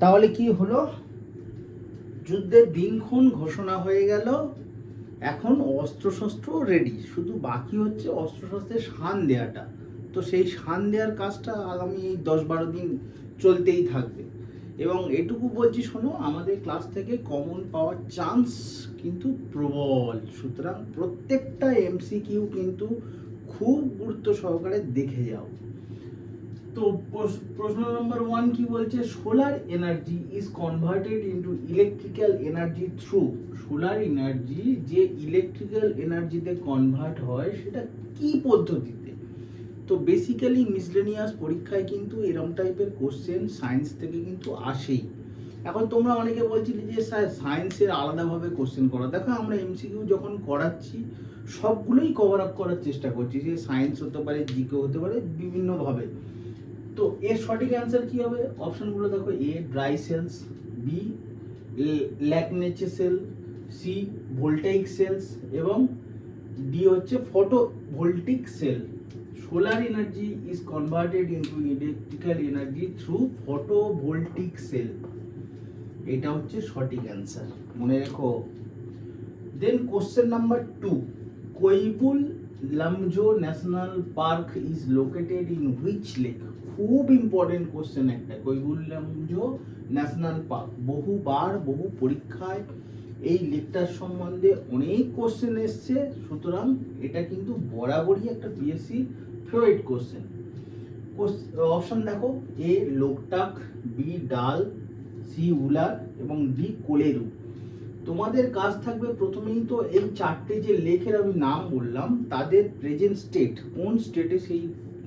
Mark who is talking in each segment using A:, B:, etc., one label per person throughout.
A: তাহলে কি হলো? যুদ্ধের দিনক্ষণ ঘোষণা হয়ে গেল। এখন অস্ত্রশস্ত্র রেডি শুধু বাকি হচ্ছে অস্ত্রশস্ত্রের শান দেওয়াটা তো সেই শান দেওয়ার কাজটা আগামী এই দশ বারো দিন চলতেই থাকবে। এবং এটুকু বলছি, শোনো, আমাদের ক্লাস থেকে কমন পাওয়ার চান্স কিন্তু প্রবল। সুতরাং প্রত্যেকটা এমসিকিউ কিন্তু খুব গুরুত্ব সহকারে দেখে যাও। তো প্রশ- প্রশ্ন নম্বর ওয়ান কি বলছে? Solar energy is converted into electrical energy through solar energy যে ইলেকট্রিক্যাল এনার্জিতে কনভার্ট হয়, সেটা কি পদ্ধতিতে? তো বেসিক্যালি মিসলেনিয়াস পরীক্ষায় কিন্তু এরম টাইপের কোশ্চেন সায়েন্স থেকে কিন্তু আসেই। এখন তোমরা অনেকে বলছিলে যে, স্যার সায়েন্সের আলাদাভাবে কোশ্চেন করা। দেখো, আমরা এমসিকিউ যখন করাচ্ছি, সবগুলোই কভার আপ করার চেষ্টা করছি যে সায়েন্স হতে পারে জিকে হতে পারে, বিভিন্নভাবে। তো এর সঠিক অ্যান্সার কি হবে? অপশনগুলো দেখো A dry cells B Leclanche cell C voltaic cells এবং ডি হচ্ছে photovoltaic cell solar energy is converted into electrical energy through photovoltaic cell এটা হচ্ছে সঠিক অ্যান্সার মনে রেখো। Then question number two Keibul Lamjao national park is located in which lake খুব important question একটা। Keibul Lamjao national park বহুবার বহু পরীক্ষায় এই লেকটার সম্বন্ধে অনেক কোশ্চেন এসছে। সুতরাং এটা কিন্তু বরাবরই একটা বিএসসি ফেভারিট কোশ্চেন অপশন দেখো। A Loktak B Dal C Wular এবং ডি কোলেরু তোমাদের কাজ থাকবে প্রথমেই তো এই চারটে যে লেখের আমি নাম বললাম, তাদের প্রেজেন্ট স্টেট কোন স্টেটে সেই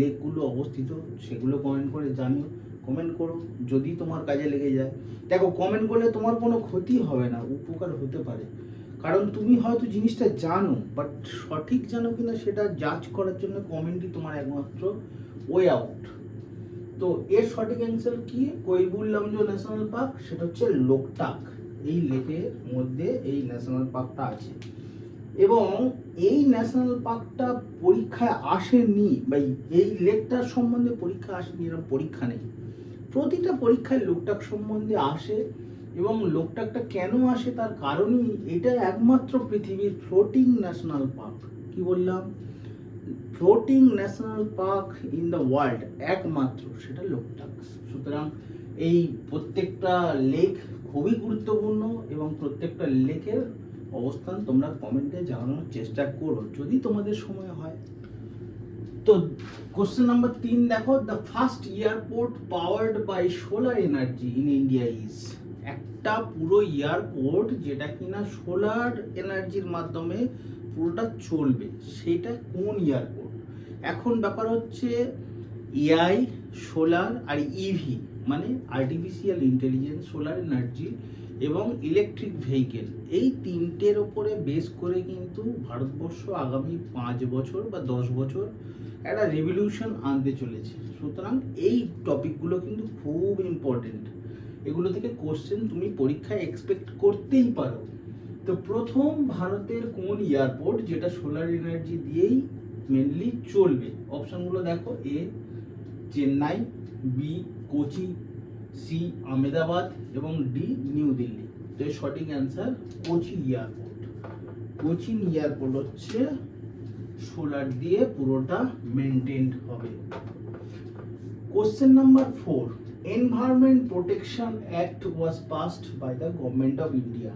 A: লেকগুলো অবস্থিত সেগুলো কমেন্ট করে জানিও কমেন্ট করো, যদি তোমার কাজে লেগে যায়। দেখো কমেন্ট করলে তোমার কোনো ক্ষতি হবে না, উপকার হতে পারে। কারণ তুমি হয়তো জিনিসটা জানো বাট সঠিক জানো কিনা সেটা জাজ করার জন্য কমেন্টই তোমার একমাত্র ওয়ে আউট তো এর সঠিক অ্যান্সার কি? কৈবুল লামজো ন্যাশনাল পার্ক সেটা হচ্ছে লোকটাক। এই লেকের মধ্যে এই ন্যাশনাল পার্কটা আছে। এবং এই ন্যাশনাল পার্কটা পরীক্ষায় আসেনি বা এই লেকটার সম্বন্ধে পরীক্ষা আসেনি, এরকম পরীক্ষা নেই। প্রতিটা পরীক্ষায় লোকটাক সম্বন্ধে আসে এবং লোকটাকটা কেন আসে তার কারণই এটা একমাত্র পৃথিবীর ফ্লোটিং ন্যাশনাল পার্ক কি বললাম? Floating national park in the world একমাত্র, সেটা লোকটাক। সুতরাং এই প্রত্যেকটা লেক খুবই গুরুত্বপূর্ণ এবং প্রত্যেকটা লেকের অবস্থান তোমরা কমেন্টে জানানোর চেষ্টা করো, যদি তোমাদের সময় হয়। তো কোশ্চেন নাম্বার তিন দেখো the first airport powered by solar energy in India is একটা পুরো এয়ারপোর্ট যেটা কিনা সোলার এনার্জির মাধ্যমে পুরোটা চলবে, সেটা কোন এয়ারপোর্ট এখন ব্যাপার হচ্ছে এআই সোলার আর ইভি মানে আর্টিফিশিয়াল ইন্টেলিজেন্স সোলার এনার্জি এবং ইলেকট্রিক ভেহিকেল এই তিনটের ওপরে বেস করে কিন্তু ভারতবর্ষ আগামী পাঁচ বছর বা দশ বছর একটা রেভলিউশন আনতে চলেছে। সুতরাং এই টপিকগুলো কিন্তু খুব ইম্পর্টেন্ট এগুলো থেকে কোশ্চেন তুমি পরীক্ষায় এক্সপেক্ট করতেই পারো। তো প্রথম ভারতের কোন এয়ারপোর্ট যেটা সোলার এনার্জি দিয়েই মেনলি চলবে? অপশনগুলো দেখো A Chennai B Kochi, C, Ahmedabad এবং ডি, নিউ দিল্লি। তো সঠিক answer Kochi airport. Cochin airport হচ্ছে সোলার দিয়ে পুরোটা মেনটেন্ড হবে। Question number four environment protection act was passed by the government of India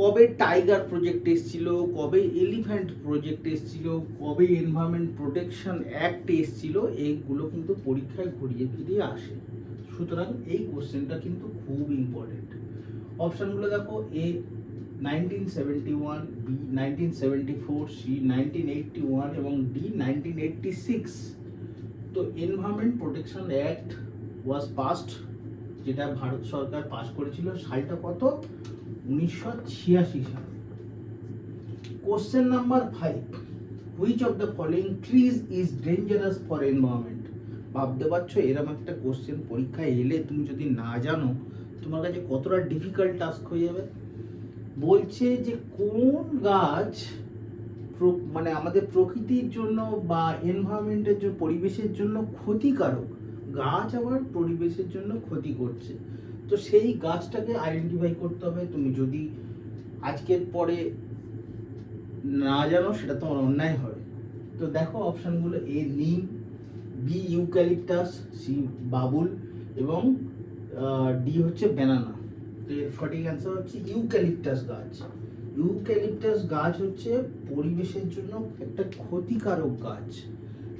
A: কবে টাইগার প্রজেক্ট এসেছিল, কবে এলিফ্যান্ট প্রজেক্ট এসেছিল, কবে এনভায়রনমেন্ট প্রোটেকশন অ্যাক্ট এসেছিল, এইগুলো কিন্তু পরীক্ষায় ঘুরিয়ে ফিরিয়ে আসে। সুতরাং এই কোশ্চেনটা কিন্তু খুব ইম্পর্টেন্ট অপশানগুলো দেখো A nineteen seventy one B nineteen seventy four C nineteen eighty one এবং ডি নাইনটিন এইটটি সিক্স তো environment protection act was passed যেটা ভারত সরকার পাস করেছিল, সালটা কত? উনিশশো ছিয়াশি সাল। Question number five which of the following trees is dangerous for environment ভাবতে পারছ? এরকম একটা কোশ্চেন পরীক্ষায় এলে তুমি যদি না জানো, তোমার কাছে কতটা ডিফিকাল্ট টাস্ক হয়ে যাবে? বলছে যে কোন গাছ মানে আমাদের প্রকৃতির জন্য বা এনভায়রনমেন্টের জন্য, পরিবেশের জন্য ক্ষতিকারক? গাছ আবার পরিবেশের জন্য ক্ষতি করছে। তো সেই গাছটাকে আইডেন্টিফাই করতে হবে। তুমি যদি আজকের পরে না জানো, সেটা তোমার অন্যায় হবে। তো দেখো অপশানগুলো এ নিম বি ইউক্যালিপটাস সি বাবুল এবং ডি হচ্ছে ব্যানানা তো এর সঠিক অ্যান্সার হচ্ছে ইউক্যালিপটাস গাছ। ইউক্যালিপটাস গাছ হচ্ছে পরিবেশের জন্য একটা ক্ষতিকারক গাছ।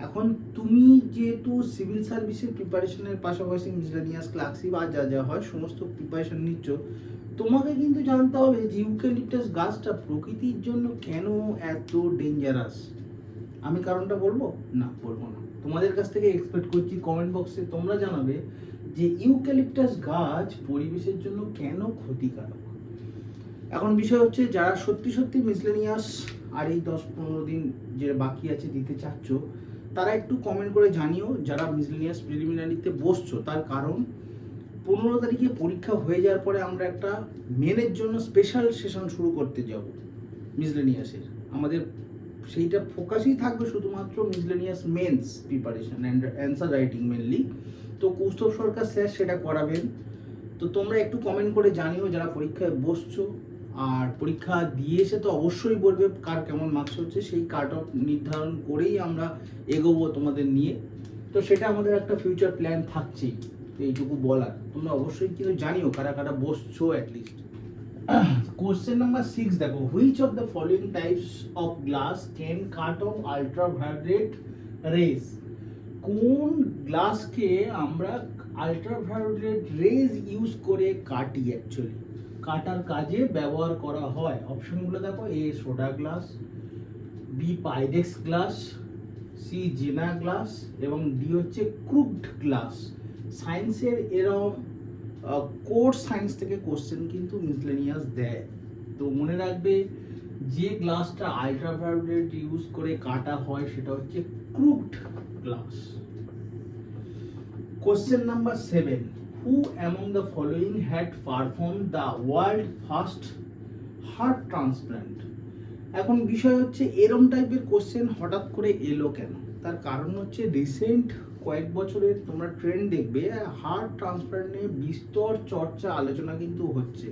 A: এখন তুমি যেহেতু সিভিল সার্ভিসের প্রিপারেশনের পাশাপাশি মিসলেনিয়াস ক্লাসি বা যা যা হয় সমস্ত প্রিপারেশন নিচ্ছ, তোমাকে কিন্তু জানতে হবে যে ইউক্যালিপটাস গাছটা প্রকৃতির জন্য কেন এত ডেঞ্জারাস আমি কারণটা বলব? না বলব না। তোমাদের কাছ থেকে এক্সপেক্ট করছি কমেন্ট বক্সে তোমরা জানাবে যে ইউক্যালিপটাস গাছ পরিবেশের জন্য কেন ক্ষতিকারক? এখন বিষয় হচ্ছে যারা সত্যি সত্যি মিসলেনিয়াস আর এই দশ পনেরো দিন যে বাকি আছে দিতে চাচ্ছ তারা একটু কমেন্ট করে জানিও, যারা মিসলেনিয়াস প্রিলিমিনারিতে বসছো, তার কারণ পনেরো তারিখে পরীক্ষা হয়ে যাওয়ার পরে আমরা একটা মেনের জন্য স্পেশাল সেশন শুরু করতে যাব মিসলেনিয়াসের আমাদের সেইটা ফোকাসই থাকবে শুধুমাত্র miscellaneous mains preparation and answer writing mainly তো কৌস্তব সরকার স্যার সেটা করাবেন। তো তোমরা একটু কমেন্ট করে জানিও, যারা পরীক্ষায় বসছো আর পরীক্ষা দিয়ে এসে তো অবশ্যই বলবে কার কেমন মার্কস হচ্ছে, সেই কাট অফ নির্ধারণ করেই আমরা এগোবো তোমাদের নিয়ে। তো সেটা আমাদের একটা ফিউচার প্ল্যান থাকছেই তো এইটুকু বলার। তোমরা অবশ্যই কিন্তু জানিও কারা কারা বসছো at least question number six দেখো which of the following types of glass can cut off ultraviolet rays কোন গ্লাসকে আমরা আলট্রাভায়োলেট রেজ ইউজ করে কাটি অ্যাকচুয়ালি কাটার কাজে ব্যবহার করা হয়। অপশনগুলো দেখো A soda glass B pyrex glass C Jena glass এবং ডি হচ্ছে ক্রুকড গ্লাস সায়েন্সের এরম কোর্স সায়েন্স থেকে কোশ্চেন কিন্তু মিসলেনিয়াস দেয়। তো মনে রাখবে, যে গ্লাসটা আলট্রাভায়োলেট ইউজ করে কাটা হয়, সেটা হচ্ছে Crookes glass question number seven who among the following had perform the world first heart transplant এখন বিষয় হচ্ছে, এরম টাইপের কোশ্চেন হঠাৎ করে এলো কেন? তার কারণ হচ্ছে রিসেন্ট কয়েক বছরের তোমরা ট্রেন্ড দেখবে হার্ট ট্রান্সপ্ল্যান্ট নিয়ে বিস্তর চর্চা, আলোচনা কিন্তু হচ্ছে।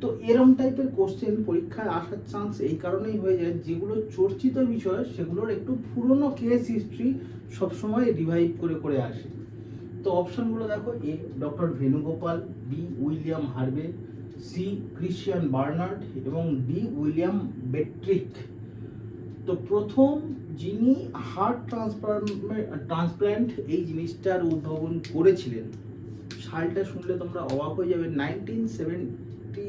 A: তো এরম টাইপের কোশ্চেন পরীক্ষায় আসার চান্স এই কারণেই হয়ে যায়, যেগুলো চর্চিত বিষয়, সেগুলোর একটু পুরনো কেস হিস্ট্রি সবসময় রিভাইভ করে করে আসে। তো অপশনগুলো দেখো, A, doctor Venugopal B, William Harvey, C, Christian Barnard এবং ডি, উইলিয়াম বেট্রিক। তো প্রথম যিনি হার্ট ট্রান্সপ্ল্যান্ট এই জিনিসটার উদ্ভাবন করেছিলেন, সালটা শুনলে তোমরা অবাক হয়ে যাবে, nineteen seventy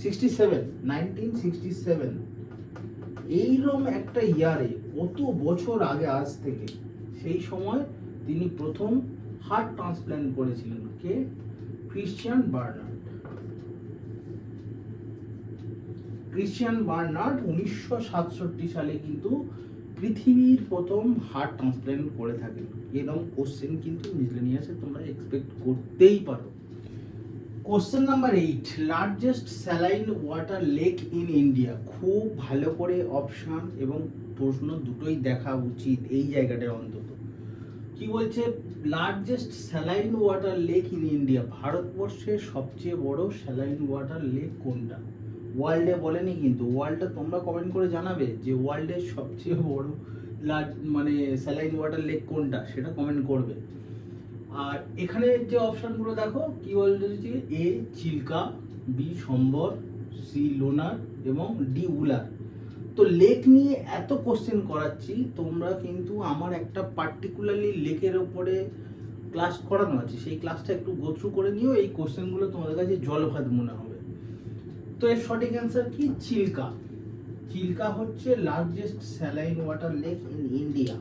A: sixty seven, nineteen sixty seven. এইরকম একটা ইয়ারে কত বছর আগে আজ থেকে, সেই সময় তিনি প্রথম হার্ট ট্রান্সপ্ল্যান্ট করেছিলেন কে? Christian Barnard. ক্রিশ্চিয়ান বার্নার্ড উনিশশো সাতষট্টি সালে কিন্তু পৃথিবীর প্রথম হার্ট ট্রান্সপ্ল্যান্ট করে থাকেন। এরকম কোশ্চেন কিন্তু মিসলেনিয়াসে তোমরা এক্সপেক্ট করতেই পারো। Question number eight largest saline water lake in India খুব ভালো করে অপশান এবং প্রশ্ন দুটোই দেখা উচিত এই জায়গাটার অন্তত। কি বলছে? Largest saline water lake in India ভারতবর্ষের সবচেয়ে বড় স্যালাইন ওয়াটার লেক কোনটা? ওয়ার্ল্ডে বলেনি কিন্তু ওয়ার্ল্ডে তোমরা কমেন্ট করে জানাবে যে ওয়ার্ল্ডের সবচেয়ে বড় লার্জ মানে স্যালাইন ওয়াটার লেক কোনটা, সেটা কমেন্ট করবে। আর এখানে যে অপশানগুলো দেখো, কি বলছে A Chilka B Sambhar C Lonar এবং ডি উলার তো লেক নিয়ে এত কোশ্চেন করাচ্ছি, তোমরা কিন্তু আমার একটা পার্টিকুলারলি লেকের ওপরে ক্লাস করানো আছে, সেই ক্লাসটা একটু গোথ্রু করে নিও, এই কোশ্চেনগুলো তোমাদের কাছে জলভাত মনে হবে। তো এর সঠিক অ্যান্সার কি? চিল্কা। চিল্কা হচ্ছে largest saline water lake in India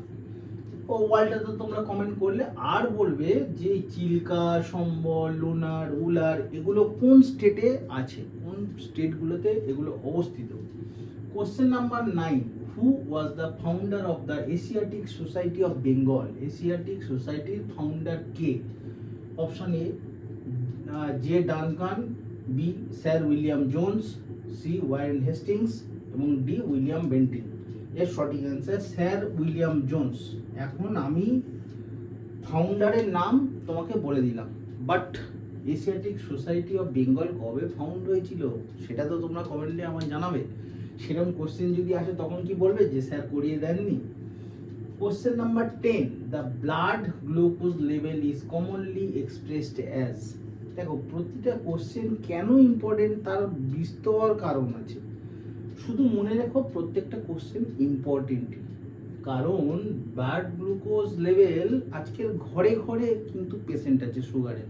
A: ও ওয়ার্ল্ডটা তো তোমরা কমেন্ট করলে। আর বলবে যে চিল্কা, সম্বল, লোনার, উলার, এগুলো কোন স্টেটে আছে? কোন স্টেটগুলোতে এগুলো অবস্থিত? Question number nine who was the founder of the Asiatic society of Bengal Asiatic সোসাইটির founder K? Option A J Duncan B sir William Jones C Warren Hastings এবং ডি উইলিয়াম বেন্টিং এর সঠিক অ্যান্সার স্যার উইলিয়াম জোন্স। এখন আমি ফাউন্ডারের নাম তোমাকে বলে দিলাম। But Asiatic society of Bengal কবে ফাউন্ড হয়েছিল সেটা তো তোমরা কমেন্টে আমায় জানাবে। সেরকম কোশ্চেন যদি আসে তখন কি বলবে? যে স্যার করিয়ে দেননি। Question number ten the blood glucose level is commonly expressed as দেখো, প্রতিটা কোশ্চেন কেন ইম্পর্টেন্ট তার বিস্তর কারণ আছে। শুধু মনে রেখো প্রত্যেকটা কোশ্চেন ইম্পর্টেন্ট কারণ ব্লাড গ্লুকোজ লেভেল আজকের ঘরে ঘরে কিন্তু পেশেন্ট আছে সুগারের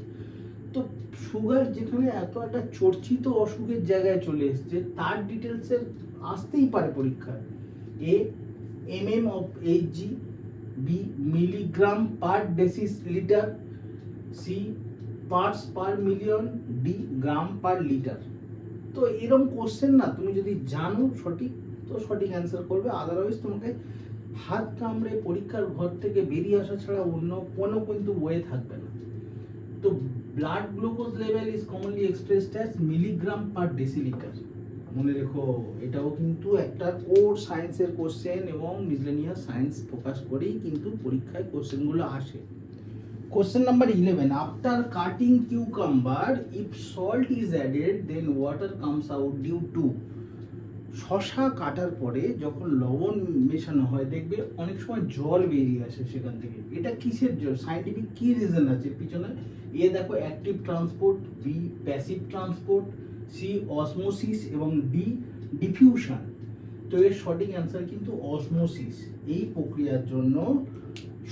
A: তো সুগার যেখানে এত একটা চর্চিত অসুখের জায়গায় চলে এসছে, তার ডিটেলসের আসতেই পারে পরীক্ষায়। A M M of H G B milligram per decilitre C parts per million D gram per litre তো এরকম কোশ্চেন না, তুমি যদি জানো সঠিক, তো সঠিক অ্যান্সার করবে। আদারওয়াইজ তোমাকে হাত কামড়ে পরীক্ষার ঘর থেকে বেরিয়ে আসা ছাড়া অন্য কোনো কিন্তু বইয়ে থাকবে না। তো blood glucose level is commonly expressed as milligram per decilitre মনে রেখো, এটাও কিন্তু একটা কোর সায়েন্সের কোশ্চেন এবং মিসলেনিয়াস সায়েন্স ফোকাস করেই কিন্তু পরীক্ষায় কোশ্চেনগুলো আসে। Question number eleven after cutting cucumber if salt is added then water comes out due to শশা কাটার পরে যখন লবণ মেশানো হয়, দেখবে অনেক সময় জল বেরিয়ে আসে সেখান থেকে। এটা কিসের জল? সাইন্টিফিক কি রিজন আছে পিছনে? এ দেখো active transport B passive transport C osmosis এবং ডি ডিফিউশন তো এর সঠিক অ্যান্সার কিন্তু অসমোসিস এই প্রক্রিয়ার জন্য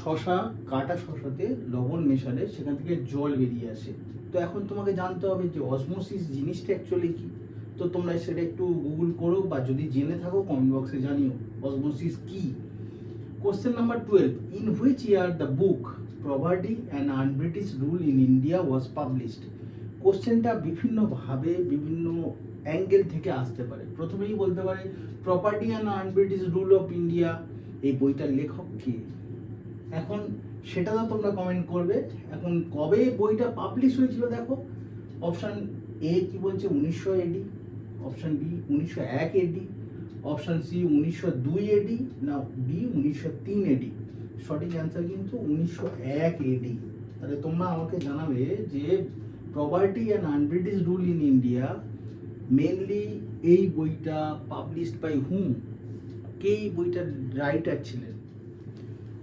A: শশা, কাটা শশাতে লবণ মেশালে সেখান থেকে জল বেরিয়ে আসে। তো এখন তোমাকে জানতে হবে যে অসমোসিস জিনিসটা অ্যাকচুয়ালি কি? তো তোমরা সেটা একটু গুগল করো বা যদি জেনে থাকো কমেন্ট বক্সে জানিও অসমোসিস কি। Question number twelve in which year the book poverty and unBritish rule in India was published কোশ্চেনটা বিভিন্নভাবে, বিভিন্ন অ্যাঙ্গেল থেকে আসতে পারে। প্রথমেই বলতে পারে property and unBritish rule of India এই বইটার লেখক কে? এখন সেটা তো তোমরা কমেন্ট করবে। এখন কবে বইটা পাবলিশ হয়েছিল দেখো? অপশান এ কি বলছে? উনিশশো এডি অপশান বি উনিশশো এক এডি অপশান সি উনিশশো দুই এডি না ডি উনিশশো তিন এডি সঠিক অ্যান্সার কিন্তু উনিশশো এক এডি তাহলে তোমরা আমাকে জানাবে যে property and unBritish rule in India mainly এই বইটা পাবলিশড বাই হুম কে এই বইটার রাইটার ছিলেন?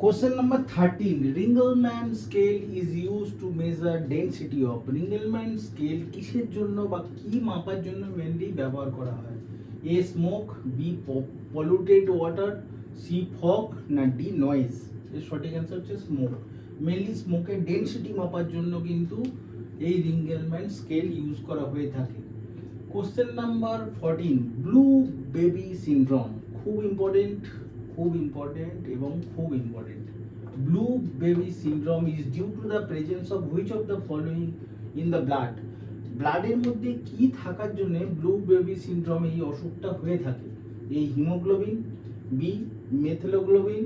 A: Question number thirteen Ringelmann scale is use to measure density of Ringelmann scale কিসের জন্য বা কি মাপার জন্য মেনলি ব্যবহার করা হয়? A smoke B polluted water C fog না ডি নয়েজ এর সঠিক অ্যান্সার হচ্ছে স্মোক মেনলি স্মোকের ডেন্সিটি মাপার জন্য কিন্তু এই রিঙ্গেলম্যান স্কেল ইউজ করা হয়ে থাকে। Question number fourteen blue baby syndrome খুব ইম্পর্টেন্ট খুব ইম্পর্টেন্ট এবং খুব important blue baby syndrome is due to the presence of which of the following in the blood ব্লাডের মধ্যে কি থাকার জন্য ব্লু বেবি সিনড্রোম এই অসুখটা হয়ে থাকে? এই haemoglobin B methaemoglobin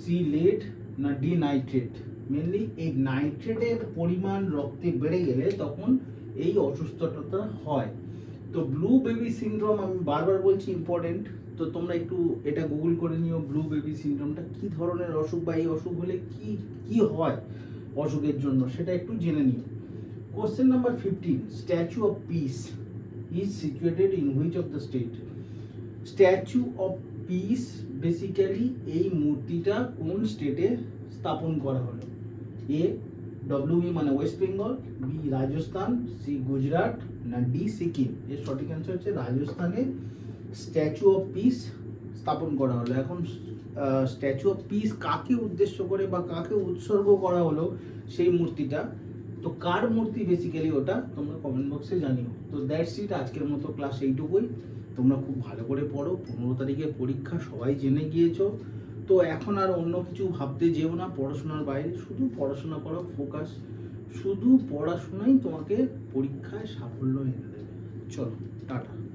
A: C lead না ডি নাইট্রেট মেনলি এই নাইট্রেটের পরিমাণ রক্তে বেড়ে গেলে তখন এই অসুস্থতা হয়। তো ব্লু বেবি সিনড্রোম আমি বারবার বলছি ইম্পর্টেন্ট তো তোমরা একটু এটা গুগল করে নিও ব্লু বেবি সিনড্রোমটা কি ধরনের অসুখ বা এই অসুখ হলে কি কি হয় অসুখের জন্য, সেটা একটু জেনে নিও। Question number fifteen statue of peace is situated in which of the state statue of peace basically এই মূর্তিটা কোন স্টেটে স্থাপন করা হলো? এ ডব্লিউবি মানে west Bengal B Rajasthan C Gujarat না, ডি সিকিম, এর সঠিক অ্যান্সার হচ্ছে রাজস্থানে স্ট্যাচু অফ পিস স্থাপন করা হলো। এখন স্ট্যাচু অফ পিস কাকে উদ্দেশ্য করে বা কাকে উৎসর্গ করা হলো সেই মূর্তিটা? তো কার মূর্তি বেসিক্যালি ওটা? তোমরা কমেন্ট বক্সে জানিও। তো দ্যাটস ইট আজকের মতো ক্লাস এইটুকুই। তোমরা খুব ভালো করে পড়ো। পনেরো তারিখের পরীক্ষা, সবাই জেনে গিয়েছো। তো এখন আর অন্য কিছু ভাবতে যেও না, পড়াশোনার বাইরে। শুধু পড়াশোনা করো ফোকাস শুধু পড়াশোনাই তোমাকে পরীক্ষায় সাফল্য এনে দেবে। চলো টাটা।